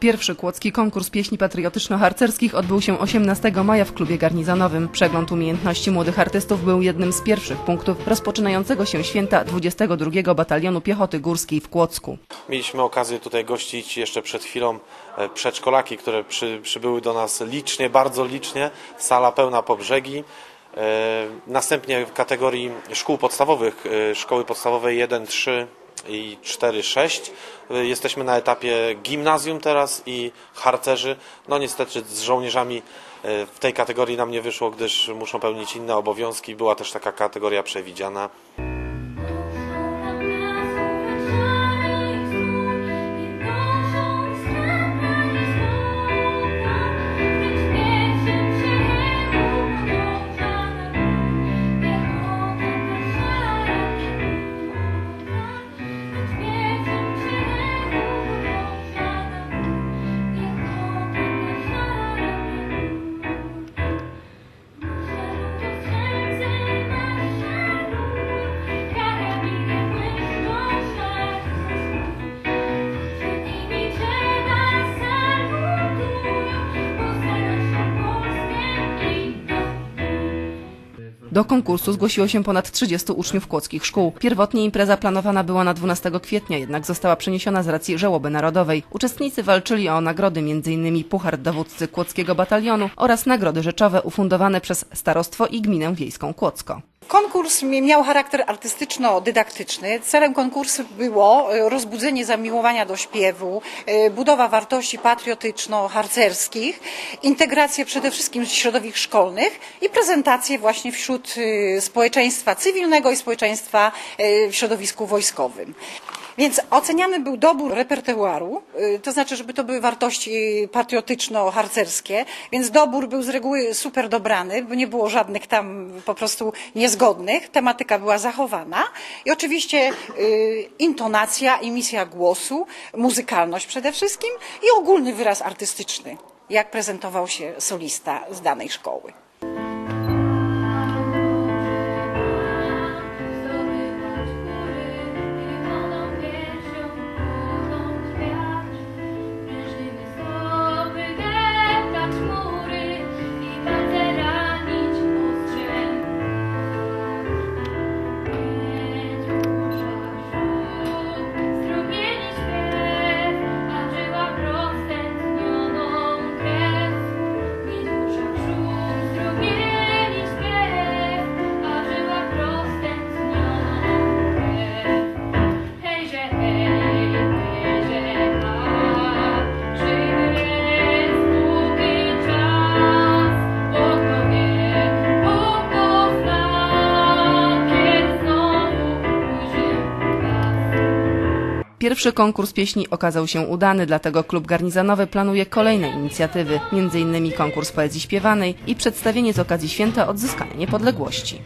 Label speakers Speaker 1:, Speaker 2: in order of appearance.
Speaker 1: Pierwszy kłodzki konkurs pieśni patriotyczno-harcerskich odbył się 18 maja w klubie garnizonowym. Przegląd umiejętności młodych artystów był jednym z pierwszych punktów rozpoczynającego się święta 22 Batalionu Piechoty Górskiej w Kłodzku.
Speaker 2: Mieliśmy okazję tutaj gościć jeszcze przed chwilą e, przedszkolaki, które przy, przybyły do nas licznie, bardzo licznie. Sala pełna po brzegi. E, Następnie w kategorii szkół podstawowych, e, szkoły podstawowe 1, 3 i 4, 6. E, Jesteśmy na etapie gimnazjum teraz i harcerzy. No niestety z żołnierzami e, w tej kategorii nam nie wyszło, gdyż muszą pełnić inne obowiązki. Była też taka kategoria przewidziana.
Speaker 1: Do konkursu zgłosiło się ponad 30 uczniów kłodzkich szkół. Pierwotnie impreza planowana była na 12 kwietnia, jednak została przeniesiona z racji żałoby narodowej. Uczestnicy walczyli o nagrody m.in. Puchar Dowódcy Kłodzkiego Batalionu oraz nagrody rzeczowe ufundowane przez Starostwo i Gminę Wiejską Kłodzko.
Speaker 3: Konkurs mi- miał charakter artystyczno-dydaktyczny. Celem konkursu było e, rozbudzenie zamiłowania do śpiewu, e, budowa wartości patriotyczno-harcerskich, integracja przede wszystkim środowisk szkolnych i prezentację właśnie wśród e, społeczeństwa cywilnego i społeczeństwa w środowisku wojskowym. Więc oceniany był dobór repertuaru, y, to znaczy, żeby to były wartości patriotyczno-harcerskie, więc dobór był z reguły super dobrany, bo nie było żadnych tam po prostu niezgodnych, tematyka była zachowana i oczywiście y, intonacja, emisja głosu, muzykalność przede wszystkim i ogólny wyraz artystyczny, jak prezentował się solista z danej szkoły.
Speaker 1: Pierwszy konkurs pieśni okazał się udany, dlatego klub garnizonowy planuje kolejne inicjatywy, m.in. konkurs poezji śpiewanej i przedstawienie z okazji święta odzyskania niepodległości.